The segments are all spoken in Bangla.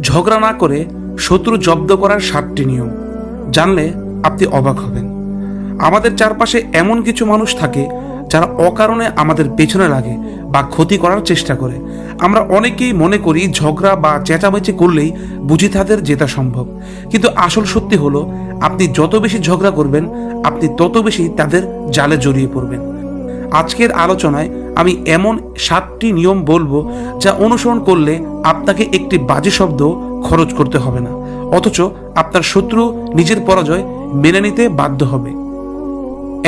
ঝগড়া না করে শত্রু জব্দ করার সাতটি নিয়ম। জানলে আপনি অবাক হবেন। আমাদের চারপাশে এমন কিছু মানুষ থাকে যারা অকারণে আমাদের পেছনে লাগে বা ক্ষতি করার চেষ্টা করে। আমরা অনেকেই মনে করি ঝগড়া বা চেঁচামেচি করলেই বুঝি তাদের জেতা সম্ভব। কিন্তু আসল সত্যি হলো, আপনি যত বেশি ঝগড়া করবেন, আপনি তত বেশি তাদের জালে জড়িয়ে পড়বেন। আজকের আলোচনায় আমি এমন সাতটি নিয়ম বলব যা অনুসরণ করলে আপনাকে একটি বাজে শব্দ খরচ করতে হবে না। অথচ আপনার শত্রু নিজের পরাজয় মেনে নিতে বাধ্য হবে।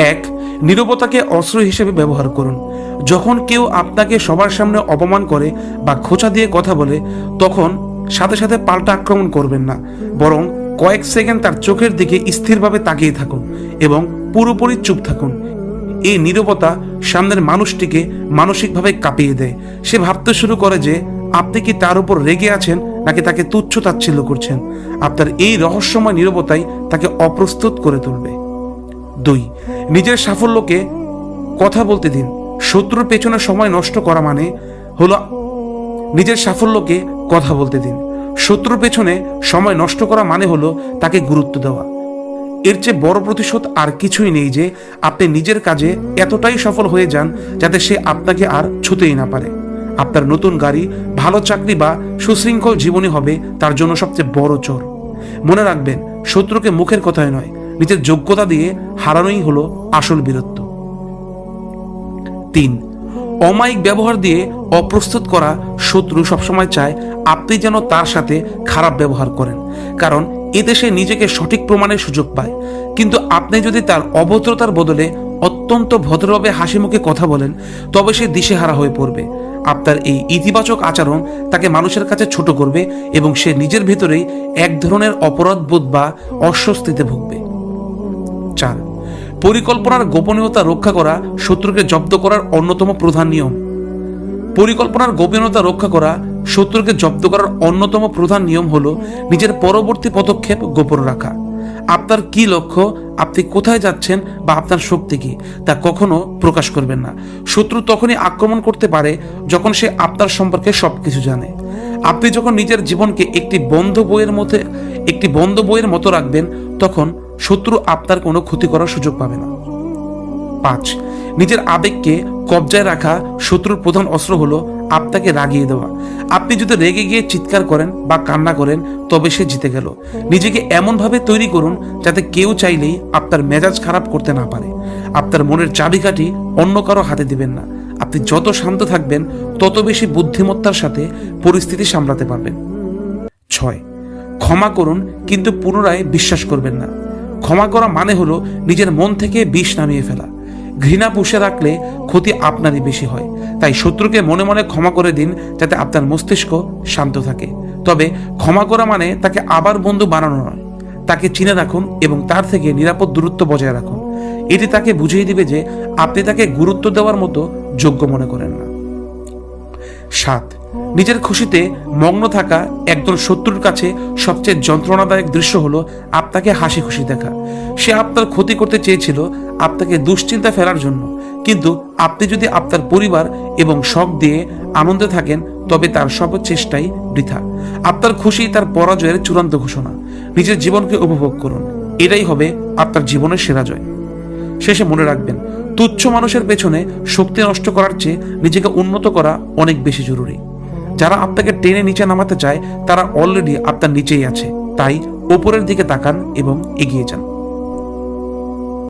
এক, নীরবতাকে অস্ত্র হিসেবে ব্যবহার করুন। যখন কেউ আপনাকে সবার সামনে অপমান করে বা খোঁচা দিয়ে কথা বলে, তখন সাথে সাথে পাল্টা আক্রমণ করবেন না। বরং কয়েক সেকেন্ড তার চোখের দিকে স্থিরভাবে তাকিয়ে থাকুন এবং পুরোপুরি চুপ থাকুন। এই নীরবতা সামনের মানুষটিকে মানসিকভাবে কাঁপিয়ে দেয়। সে ভাবতে শুরু করে যে, আপনি কি তার উপর রেগে আছেন নাকি তাকে তুচ্ছ তাচ্ছিল্য করছেন? আপনার এই রহস্যময় নীরবতাই তাকে অপ্রস্তুত করে তুলবে। দুই, নিজের সাফল্যকে কথা বলতে দিন। শত্রুর পেছনে সময় নষ্ট করা মানে হলো নিজের সাফল্যকে কথা বলতে দিন। শত্রুর পেছনে সময় নষ্ট করা মানে হলো তাকে গুরুত্ব দেওয়া। এর চেয়ে বড় প্রতিশোধ আর কিছুই নেই যে আপনি নিজের কাজে এতটাই সফল হয়ে যান যাতে সে আপনাকে আর ছুতেই না পারে। আপনার নতুন গাড়ি, ভালো চাকরি বা সুশৃঙ্খল জীবনী হবে তার জন্য সবচেয়ে বড় চোর। মনে রাখবেন, শত্রুকে মুখের কথায় নয়, নিজের যোগ্যতা দিয়ে হারানোই হলো আসল বীরত্ব। তিন, অমায়িক ব্যবহার দিয়ে অপ্রস্তুত করা শত্রু সবসময় চায় আপনি যেন তার সাথে খারাপ ব্যবহার করেন। কারণ এতে সে নিজেকে সঠিক প্রমাণের সুযোগ পায়। কিন্তু আপনি যদি তার অভদ্রতার বদলে অত্যন্ত ভদ্রভাবে হাসি মুখে কথা বলেন, তবে সে দিশেহারা হয়ে পড়বে। আপনার এই ইতিবাচক আচরণ তাকে মানুষের কাছে ছোট করবে এবং সে নিজের ভেতরেই এক ধরনের অপরাধবোধ বা অস্বস্তিতে ভুগবে। চার, পরিকল্পনার গোপনীয়তা রক্ষা করা শত্রুকে জব্দ করার অন্যতম প্রধান নিয়ম। পরিকল্পনার গোপনীয়তা রক্ষা করা শত্রুকে জব্দ করার অন্যতম প্রধান নিয়ম হলো নিজের পরবর্তী পদক্ষেপ গোপন রাখা। আপনার কি লক্ষ্য? আপনি কোথায় যাচ্ছেন? বা আপনার শক্তি কি? তা কখনো প্রকাশ করবেন না। শত্রু তখনই আক্রমণ করতে পারে যখন সে আপনার সম্পর্কে সবকিছু জানে। আপনি যখন নিজের জীবনকে একটি বন্ধ বইয়ের মধ্যে, একটি বন্ধ বইয়ের মতো রাখবেন, তখন শত্রু আপনার কোনো ক্ষতি করার সুযোগ পাবে না। পাঁচ, নিজের আবেগকে কবজায় রাখা শত্রুর প্রধান অস্ত্র হলো আপনাকে রাগিয়ে দেওয়া। আপনি যদি রেগে গিয়ে চিৎকার করেন বা কান্না করেন, তবে সে জিতে গেল। নিজেকে এমনভাবে তৈরি করুন যাতে কেউ চাইলেই আপনার মেজাজ খারাপ করতে না পারে। আপনার মনের চাবিকাঠি অন্য কারও হাতে দিবেন না। আপনি যত শান্ত থাকবেন, তত বেশি বুদ্ধিমত্তার সাথে পরিস্থিতি সামলাতে পারবেন। ছয়, ক্ষমা করুন, কিন্তু পুনরায় বিশ্বাস করবেন না। ক্ষমা করা মানে হলো নিজের মন থেকে বিষ নামিয়ে ফেলা। ঘৃণা পুষে রাখলে ক্ষতি আপনারই বেশি হয়। তাই শত্রুকে মনে মনে ক্ষমা করে দিন যাতে আপনার মস্তিষ্ক শান্ত থাকে। তবে ক্ষমা করা মানে তাকে আবার বন্ধু বানানো নয়। তাকে চিনে রাখুন এবং তার থেকে নিরাপদ দূরত্ব বজায় রাখুন। এটি তাকে বুঝিয়ে দিবে যে আপনি তাকে গুরুত্ব দেওয়ার মতো যোগ্য মনে করেন না। সাত, নিজের খুশিতে মগ্ন থাকা একদল শত্রুর কাছে সবচেয়ে যন্ত্রণাদায়ক দৃশ্য হলো আপনাকে হাসি খুশি দেখা। সে আপনার ক্ষতি করতে চেয়েছিল আপনাকে দুশ্চিন্তা ফেলার জন্য। কিন্তু আপনি যদি আপনার পরিবার এবং শখ দিয়ে আনন্দে থাকেন, তবে তার সব চেষ্টাই বৃথা। আপনার খুশি তার পরাজয়ের চূড়ান্ত ঘোষণা। নিজের জীবনকে উপভোগ করুন। এটাই হবে আপনার জীবনের সেরা জয়। শেষে মনে রাখবেন, তুচ্ছ মানুষের পেছনে শক্তি নষ্ট করার চেয়ে নিজেকে উন্নত করা অনেক বেশি জরুরি। যারা আপনাকে টেনে নিচে নামাতে চায়, তারা অলরেডি আপনার নিচেই আছে। তাই ওপরের দিকে তাকান এবং এগিয়ে যান।